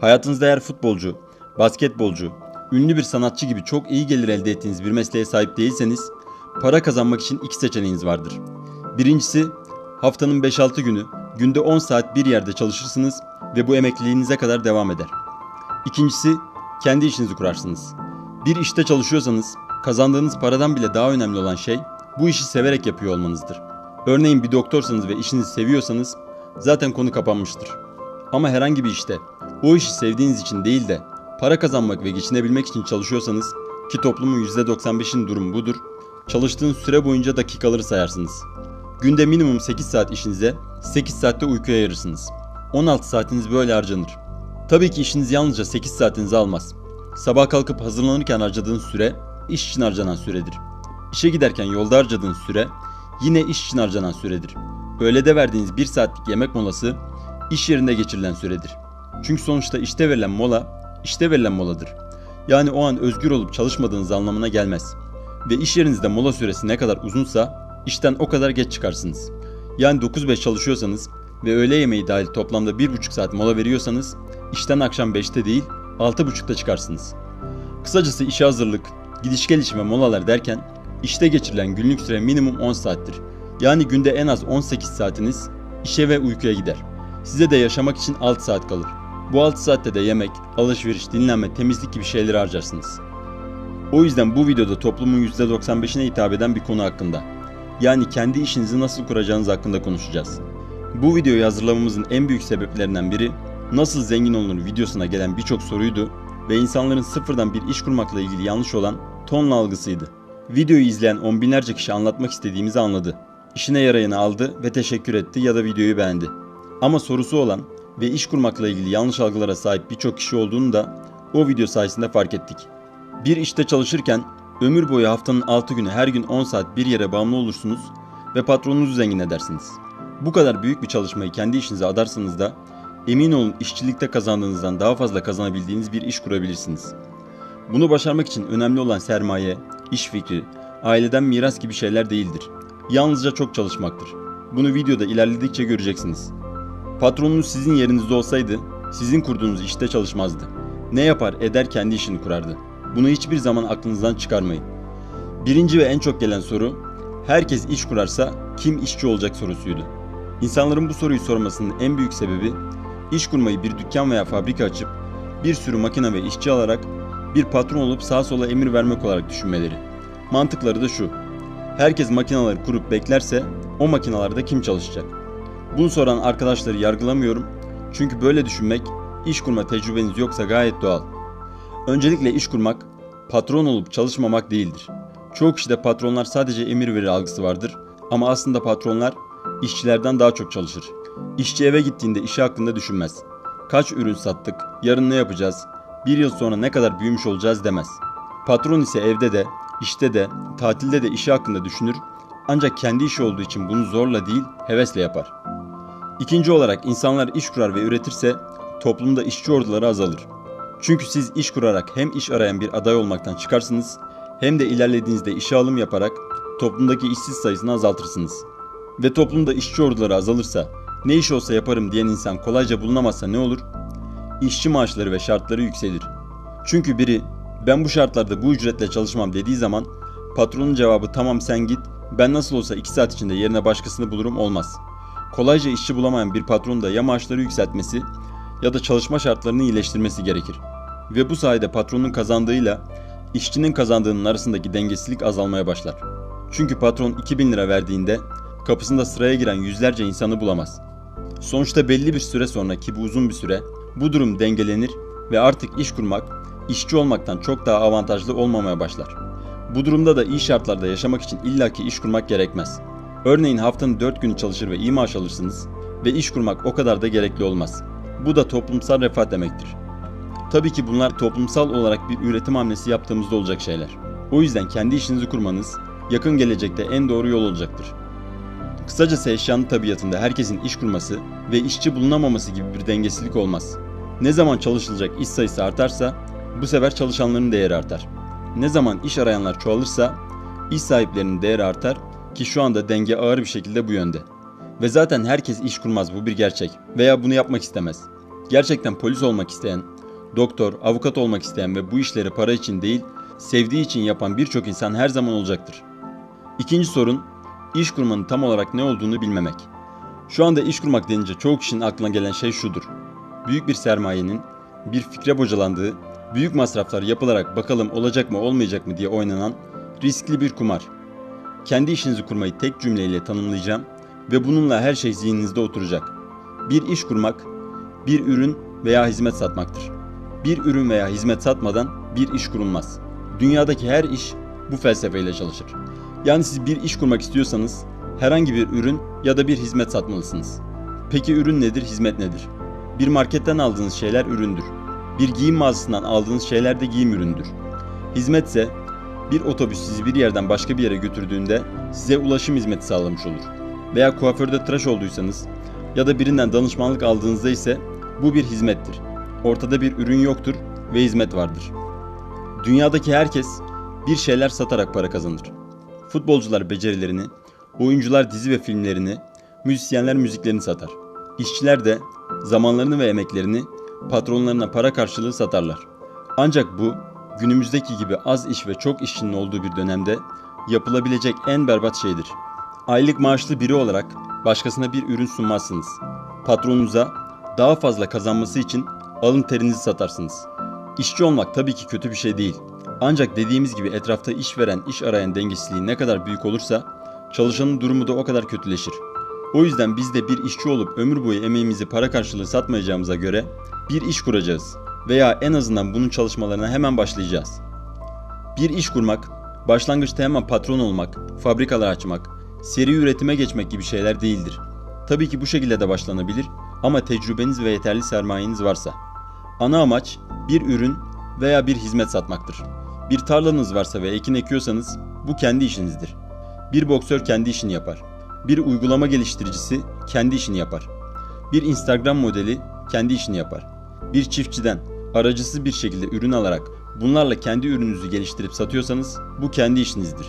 Hayatınızda eğer futbolcu, basketbolcu, ünlü bir sanatçı gibi çok iyi gelir elde ettiğiniz bir mesleğe sahip değilseniz, para kazanmak için iki seçeneğiniz vardır. Birincisi, haftanın 5-6 günü, günde 10 saat bir yerde çalışırsınız ve bu emekliliğinize kadar devam eder. İkincisi, kendi işinizi kurarsınız. Bir işte çalışıyorsanız, kazandığınız paradan bile daha önemli olan şey, bu işi severek yapıyor olmanızdır. Örneğin bir doktorsanız ve işinizi seviyorsanız, zaten konu kapanmıştır. Ama herhangi bir işte, o işi sevdiğiniz için değil de, para kazanmak ve geçinebilmek için çalışıyorsanız, ki toplumun %95'in durumu budur, çalıştığınız süre boyunca dakikaları sayarsınız. Günde minimum 8 saat işinize, 8 saatte uykuya ayırırsınız. 16 saatiniz böyle harcanır. Tabii ki işiniz yalnızca 8 saatinizi almaz. Sabah kalkıp hazırlanırken harcadığınız süre, iş için harcanan süredir. İşe giderken yolda harcadığınız süre, yine iş için harcanan süredir. Öğlede verdiğiniz 1 saatlik yemek molası, iş yerinde geçirilen süredir. Çünkü sonuçta işte verilen mola, işte verilen moladır. Yani o an özgür olup çalışmadığınız anlamına gelmez. Ve iş yerinizde mola süresi ne kadar uzunsa, işten o kadar geç çıkarsınız. Yani 9-5 çalışıyorsanız ve öğle yemeği dahil toplamda 1,5 saat mola veriyorsanız, işten akşam 5'te değil, 6.30'da çıkarsınız. Kısacası işe hazırlık, gidiş geliş ve molalar derken işte geçirilen günlük süre minimum 10 saattir. Yani günde en az 18 saatiniz işe ve uykuya gider. Size de yaşamak için 6 saat kalır. Bu 6 saatte de yemek, alışveriş, dinlenme, temizlik gibi şeyleri harcarsınız. O yüzden bu videoda toplumun %95'ine hitap eden bir konu hakkında. Yani kendi işinizi nasıl kuracağınız hakkında konuşacağız. Bu videoyu hazırlamamızın en büyük sebeplerinden biri nasıl zengin olunur videosuna gelen birçok soruydu ve insanların sıfırdan bir iş kurmakla ilgili yanlış olan tonla algısıydı. Videoyu izleyen on binlerce kişi anlatmak istediğimizi anladı. İşine yarayını aldı ve teşekkür etti ya da videoyu beğendi. Ama sorusu olan ve iş kurmakla ilgili yanlış algılara sahip birçok kişi olduğunu da o video sayesinde fark ettik. Bir işte çalışırken ömür boyu haftanın 6 günü her gün 10 saat bir yere bağımlı olursunuz ve patronunuzu zengin edersiniz. Bu kadar büyük bir çalışmayı kendi işinize adarsanız da emin olun işçilikte kazandığınızdan daha fazla kazanabildiğiniz bir iş kurabilirsiniz. Bunu başarmak için önemli olan sermaye, iş fikri, aileden miras gibi şeyler değildir. Yalnızca çok çalışmaktır. Bunu videoda ilerledikçe göreceksiniz. Patronunuz sizin yerinizde olsaydı, sizin kurduğunuz işte çalışmazdı. Ne yapar eder kendi işini kurardı. Bunu hiçbir zaman aklınızdan çıkarmayın. Birinci ve en çok gelen soru, herkes iş kurarsa kim işçi olacak sorusuydu. İnsanların bu soruyu sormasının en büyük sebebi, iş kurmayı bir dükkan veya fabrika açıp, bir sürü makine ve işçi alarak, bir patron olup sağa sola emir vermek olarak düşünmeleri. Mantıkları da şu, herkes makinaları kurup beklerse, o makinalarda kim çalışacak? Bunu soran arkadaşları yargılamıyorum, çünkü böyle düşünmek, iş kurma tecrübeniz yoksa gayet doğal. Öncelikle iş kurmak, patron olup çalışmamak değildir. Çoğu kişide patronlar sadece emir verir algısı vardır ama aslında patronlar işçilerden daha çok çalışır. İşçi eve gittiğinde işi hakkında düşünmez. Kaç ürün sattık, yarın ne yapacağız, bir yıl sonra ne kadar büyümüş olacağız demez. Patron ise evde de, işte de, tatilde de işi hakkında düşünür ancak kendi işi olduğu için bunu zorla değil, hevesle yapar. İkinci olarak insanlar iş kurar ve üretirse toplumda işçi orduları azalır. Çünkü siz iş kurarak hem iş arayan bir aday olmaktan çıkarsınız hem de ilerlediğinizde işe alım yaparak toplumdaki işsiz sayısını azaltırsınız. Ve toplumda işçi orduları azalırsa ne iş olsa yaparım diyen insan kolayca bulunamazsa ne olur? İşçi maaşları ve şartları yükselir. Çünkü biri ben bu şartlarda bu ücretle çalışmam dediği zaman patronun cevabı tamam sen git ben nasıl olsa 2 saat içinde yerine başkasını bulurum olmaz. Kolayca işçi bulamayan bir patron da ya maaşları yükseltmesi ya da çalışma şartlarını iyileştirmesi gerekir. Ve bu sayede patronun kazandığıyla işçinin kazandığının arasındaki dengesizlik azalmaya başlar. Çünkü patron 2000 lira verdiğinde kapısında sıraya giren yüzlerce insanı bulamaz. Sonuçta belli bir süre sonra ki bu uzun bir süre bu durum dengelenir ve artık iş kurmak işçi olmaktan çok daha avantajlı olmamaya başlar. Bu durumda da iyi şartlarda yaşamak için illaki iş kurmak gerekmez. Örneğin haftanın 4 günü çalışır ve iyi maaş alırsınız ve iş kurmak o kadar da gerekli olmaz. Bu da toplumsal refah demektir. Tabii ki bunlar toplumsal olarak bir üretim hamlesi yaptığımızda olacak şeyler. O yüzden kendi işinizi kurmanız yakın gelecekte en doğru yol olacaktır. Kısacası eşyanın tabiatında herkesin iş kurması ve işçi bulunamaması gibi bir dengesizlik olmaz. Ne zaman çalışılacak iş sayısı artarsa bu sefer çalışanların değeri artar. Ne zaman iş arayanlar çoğalırsa iş sahiplerinin değeri artar ki şu anda denge ağır bir şekilde bu yönde. Ve zaten herkes iş kurmaz bu bir gerçek veya bunu yapmak istemez. Gerçekten polis olmak isteyen, doktor, avukat olmak isteyen ve bu işleri para için değil, sevdiği için yapan birçok insan her zaman olacaktır. İkinci sorun, iş kurmanın tam olarak ne olduğunu bilmemek. Şu anda iş kurmak denince çoğu kişinin aklına gelen şey şudur. Büyük bir sermayenin bir fikre bocalandığı, büyük masraflar yapılarak bakalım olacak mı olmayacak mı diye oynanan riskli bir kumar. Kendi işinizi kurmayı tek cümleyle tanımlayacağım ve bununla her şey zihninizde oturacak. Bir iş kurmak, bir ürün veya hizmet satmaktır. Bir ürün veya hizmet satmadan bir iş kurulmaz. Dünyadaki her iş bu felsefeyle çalışır. Yani siz bir iş kurmak istiyorsanız herhangi bir ürün ya da bir hizmet satmalısınız. Peki ürün nedir, hizmet nedir? Bir marketten aldığınız şeyler üründür. Bir giyim mağazasından aldığınız şeyler de giyim üründür. Hizmetse bir otobüs sizi bir yerden başka bir yere götürdüğünde size ulaşım hizmeti sağlamış olur. Veya kuaförde tıraş olduysanız ya da birinden danışmanlık aldığınızda ise bu bir hizmettir. Ortada bir ürün yoktur ve hizmet vardır. Dünyadaki herkes bir şeyler satarak para kazanır. Futbolcular becerilerini, oyuncular dizi ve filmlerini, müzisyenler müziklerini satar. İşçiler de zamanlarını ve emeklerini patronlarına para karşılığı satarlar. Ancak bu günümüzdeki gibi az iş ve çok işçinin olduğu bir dönemde yapılabilecek en berbat şeydir. Aylık maaşlı biri olarak başkasına bir ürün sunmazsınız. Patronunuza daha fazla kazanması için alın terinizi satarsınız. İşçi olmak tabii ki kötü bir şey değil. Ancak dediğimiz gibi etrafta iş veren, iş arayan dengesizliği ne kadar büyük olursa çalışanın durumu da o kadar kötüleşir. O yüzden biz de bir işçi olup ömür boyu emeğimizi para karşılığı satmayacağımıza göre bir iş kuracağız veya en azından bunun çalışmalarına hemen başlayacağız. Bir iş kurmak, başlangıçta hemen patron olmak, fabrikalar açmak, seri üretime geçmek gibi şeyler değildir. Tabii ki bu şekilde de başlanabilir ama tecrübeniz ve yeterli sermayeniz varsa. Ana amaç bir ürün veya bir hizmet satmaktır. Bir tarlanız varsa ve ekin ekiyorsanız bu kendi işinizdir. Bir boksör kendi işini yapar. Bir uygulama geliştiricisi kendi işini yapar. Bir Instagram modeli kendi işini yapar. Bir çiftçiden aracısız bir şekilde ürün alarak bunlarla kendi ürününüzü geliştirip satıyorsanız bu kendi işinizdir.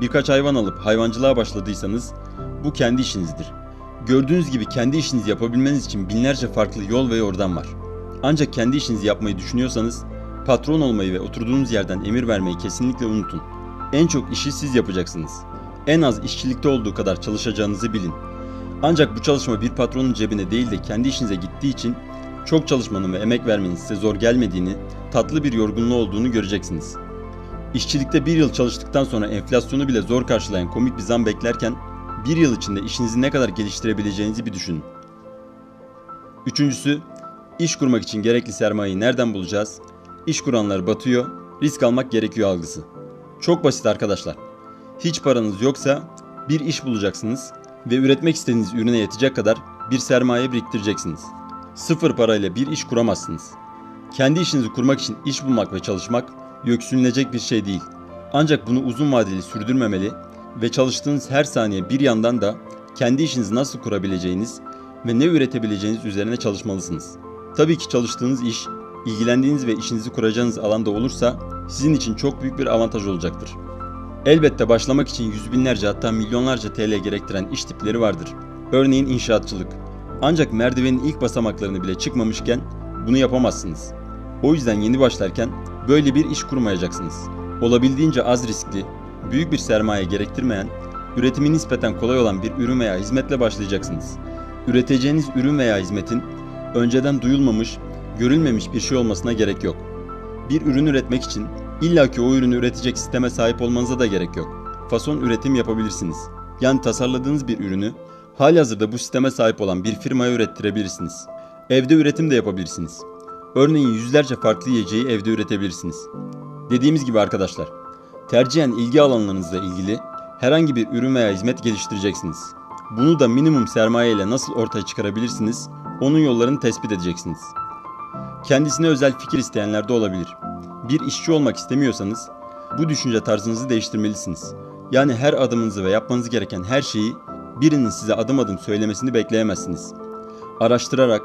Birkaç hayvan alıp hayvancılığa başladıysanız bu kendi işinizdir. Gördüğünüz gibi kendi işinizi yapabilmeniz için binlerce farklı yol ve yordam var. Ancak kendi işinizi yapmayı düşünüyorsanız patron olmayı ve oturduğunuz yerden emir vermeyi kesinlikle unutun. En çok işi siz yapacaksınız. En az işçilikte olduğu kadar çalışacağınızı bilin. Ancak bu çalışma bir patronun cebine değil de kendi işinize gittiği için çok çalışmanın ve emek vermenin size zor gelmediğini, tatlı bir yorgunluğu olduğunu göreceksiniz. İşçilikte bir yıl çalıştıktan sonra enflasyonu bile zor karşılayan komik bir zam beklerken bir yıl içinde işinizi ne kadar geliştirebileceğinizi bir düşünün. Üçüncüsü, iş kurmak için gerekli sermayeyi nereden bulacağız? İş kuranlar batıyor, risk almak gerekiyor algısı. Çok basit arkadaşlar. Hiç paranız yoksa bir iş bulacaksınız ve üretmek istediğiniz ürüne yetecek kadar bir sermaye biriktireceksiniz. Sıfır parayla bir iş kuramazsınız. Kendi işinizi kurmak için iş bulmak ve çalışmak göksünülecek bir şey değil. Ancak bunu uzun vadeli sürdürmemeli ve çalıştığınız her saniye bir yandan da kendi işinizi nasıl kurabileceğiniz ve ne üretebileceğiniz üzerine çalışmalısınız. Tabii ki çalıştığınız iş, ilgilendiğiniz ve işinizi kuracağınız alanda olursa sizin için çok büyük bir avantaj olacaktır. Elbette başlamak için yüz binlerce hatta milyonlarca TL gerektiren iş tipleri vardır. Örneğin inşaatçılık. Ancak merdivenin ilk basamaklarını bile çıkmamışken bunu yapamazsınız. O yüzden yeni başlarken böyle bir iş kurmayacaksınız. Olabildiğince az riskli, büyük bir sermaye gerektirmeyen, üretimi nispeten kolay olan bir ürün veya hizmetle başlayacaksınız. Üreteceğiniz ürün veya hizmetin önceden duyulmamış, görülmemiş bir şey olmasına gerek yok. Bir ürün üretmek için illaki o ürünü üretecek sisteme sahip olmanıza da gerek yok. Fason üretim yapabilirsiniz. Yani tasarladığınız bir ürünü halihazırda bu sisteme sahip olan bir firmaya ürettirebilirsiniz. Evde üretim de yapabilirsiniz. Örneğin yüzlerce farklı yiyeceği evde üretebilirsiniz. Dediğimiz gibi arkadaşlar, tercihen ilgi alanlarınızla ilgili herhangi bir ürün veya hizmet geliştireceksiniz. Bunu da minimum sermaye ile nasıl ortaya çıkarabilirsiniz, onun yollarını tespit edeceksiniz. Kendisine özel fikir isteyenler de olabilir. Bir işçi olmak istemiyorsanız bu düşünce tarzınızı değiştirmelisiniz. Yani her adımınızı ve yapmanız gereken her şeyi birinin size adım adım söylemesini bekleyemezsiniz. Araştırarak,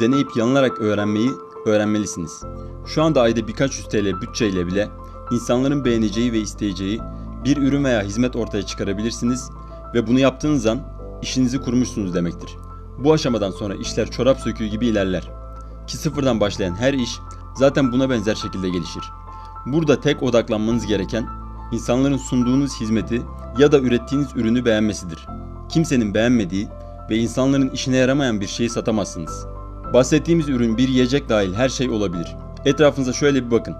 deneyip yanılarak öğrenmeyi öğrenmelisiniz. Şu anda ayda birkaç yüz TL bütçeyle bile insanların beğeneceği ve isteyeceği bir ürün veya hizmet ortaya çıkarabilirsiniz ve bunu yaptığınız an işinizi kurmuşsunuz demektir. Bu aşamadan sonra işler çorap söküğü gibi ilerler. Ki sıfırdan başlayan her iş zaten buna benzer şekilde gelişir. Burada tek odaklanmanız gereken insanların sunduğunuz hizmeti ya da ürettiğiniz ürünü beğenmesidir. Kimsenin beğenmediği ve insanların işine yaramayan bir şeyi satamazsınız. Bahsettiğimiz ürün bir yiyecek dahil her şey olabilir. Etrafınıza şöyle bir bakın.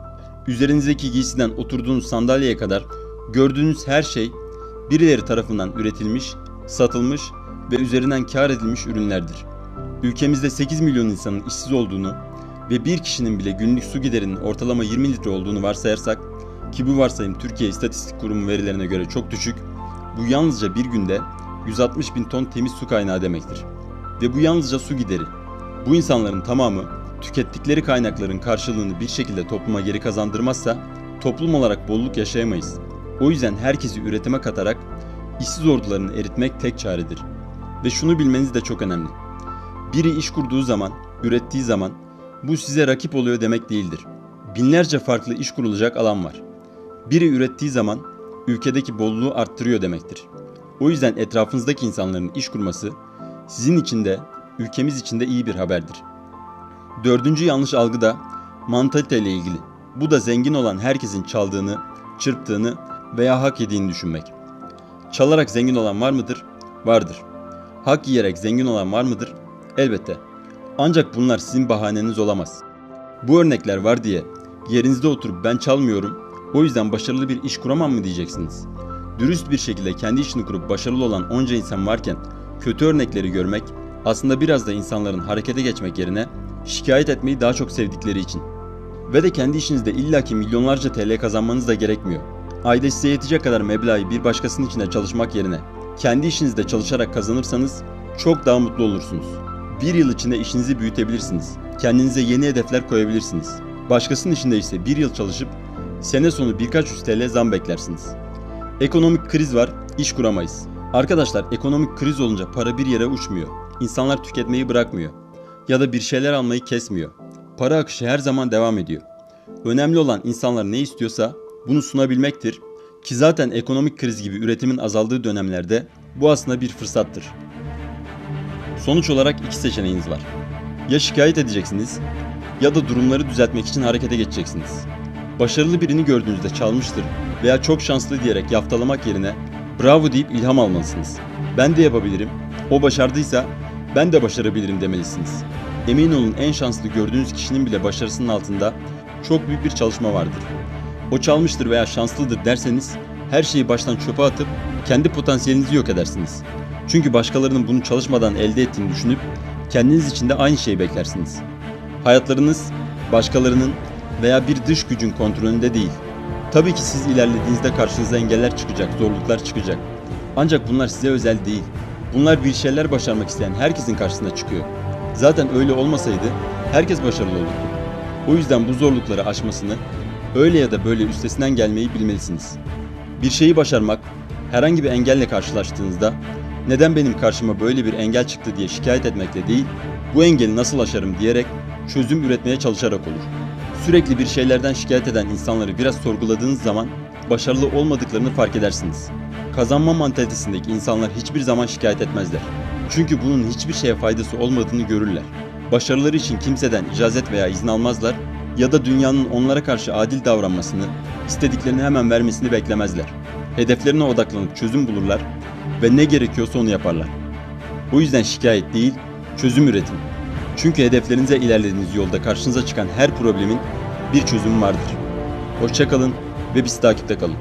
Üzerinizdeki giysiden oturduğunuz sandalyeye kadar gördüğünüz her şey birileri tarafından üretilmiş, satılmış ve üzerinden kar edilmiş ürünlerdir. Ülkemizde 8 milyon insanın işsiz olduğunu ve bir kişinin bile günlük su giderinin ortalama 20 litre olduğunu varsayarsak ki bu varsayım Türkiye İstatistik Kurumu verilerine göre çok düşük, bu yalnızca bir günde 160 bin ton temiz su kaynağı demektir. Ve bu yalnızca su gideri. Bu insanların tamamı tükettikleri kaynakların karşılığını bir şekilde topluma geri kazandırmazsa toplum olarak bolluk yaşayamayız. O yüzden herkesi üretime katarak işsiz ordularını eritmek tek çaredir. Ve şunu bilmeniz de çok önemli. Biri iş kurduğu zaman, ürettiği zaman bu size rakip oluyor demek değildir. Binlerce farklı iş kurulacak alan var. Biri ürettiği zaman ülkedeki bolluğu arttırıyor demektir. O yüzden etrafınızdaki insanların iş kurması sizin için de ülkemiz için de iyi bir haberdir. Dördüncü yanlış algı da mantalite ile ilgili. Bu da zengin olan herkesin çaldığını, çırptığını veya hak yediğini düşünmek. Çalarak zengin olan var mıdır? Vardır. Hak yiyerek zengin olan var mıdır? Elbette. Ancak bunlar sizin bahaneniz olamaz. Bu örnekler var diye yerinizde oturup ben çalmıyorum, o yüzden başarılı bir iş kuramam mı diyeceksiniz. Dürüst bir şekilde kendi işini kurup başarılı olan onca insan varken kötü örnekleri görmek aslında biraz da insanların harekete geçmek yerine şikayet etmeyi daha çok sevdikleri için. Ve de kendi işinizde illaki milyonlarca TL kazanmanız da gerekmiyor. Ayda size yetecek kadar meblağı bir başkasının içinde çalışmak yerine kendi işinizde çalışarak kazanırsanız çok daha mutlu olursunuz. Bir yıl içinde işinizi büyütebilirsiniz. Kendinize yeni hedefler koyabilirsiniz. Başkasının işinde ise bir yıl çalışıp sene sonu birkaç yüz TL zam beklersiniz. Ekonomik kriz var, iş kuramayız. Arkadaşlar ekonomik kriz olunca para bir yere uçmuyor. İnsanlar tüketmeyi bırakmıyor. Ya da bir şeyler almayı kesmiyor. Para akışı her zaman devam ediyor. Önemli olan insanlar ne istiyorsa bunu sunabilmektir ki zaten ekonomik kriz gibi üretimin azaldığı dönemlerde bu aslında bir fırsattır. Sonuç olarak iki seçeneğiniz var. Ya şikayet edeceksiniz ya da durumları düzeltmek için harekete geçeceksiniz. Başarılı birini gördüğünüzde çalmıştır veya çok şanslı diyerek yaftalamak yerine bravo deyip ilham almalısınız. Ben de yapabilirim, o başardıysa ben de başarabilirim demelisiniz. Emin olun en şanslı gördüğünüz kişinin bile başarısının altında çok büyük bir çalışma vardır. O çalmıştır veya şanslıdır derseniz her şeyi baştan çöpe atıp kendi potansiyelinizi yok edersiniz. Çünkü başkalarının bunu çalışmadan elde ettiğini düşünüp kendiniz için de aynı şeyi beklersiniz. Hayatlarınız başkalarının veya bir dış gücün kontrolünde değil. Tabii ki siz ilerlediğinizde karşınıza engeller çıkacak, zorluklar çıkacak. Ancak bunlar size özel değil. Bunlar bir şeyler başarmak isteyen herkesin karşısına çıkıyor. Zaten öyle olmasaydı herkes başarılı olurdu. O yüzden bu zorlukları aşmasını öyle ya da böyle üstesinden gelmeyi bilmelisiniz. Bir şeyi başarmak, herhangi bir engelle karşılaştığınızda neden benim karşıma böyle bir engel çıktı diye şikayet etmekle değil, bu engeli nasıl aşarım diyerek çözüm üretmeye çalışarak olur. Sürekli bir şeylerden şikayet eden insanları biraz sorguladığınız zaman başarılı olmadıklarını fark edersiniz. Kazanma mantalitesindeki insanlar hiçbir zaman şikayet etmezler. Çünkü bunun hiçbir şeye faydası olmadığını görürler. Başarıları için kimseden icazet veya izin almazlar ya da dünyanın onlara karşı adil davranmasını, istediklerini hemen vermesini beklemezler. Hedeflerine odaklanıp çözüm bulurlar ve ne gerekiyorsa onu yaparlar. O yüzden şikayet değil, çözüm üretin. Çünkü hedeflerinize ilerlediğiniz yolda karşınıza çıkan her problemin bir çözümü vardır. Hoşçakalın ve bizi takipte kalın.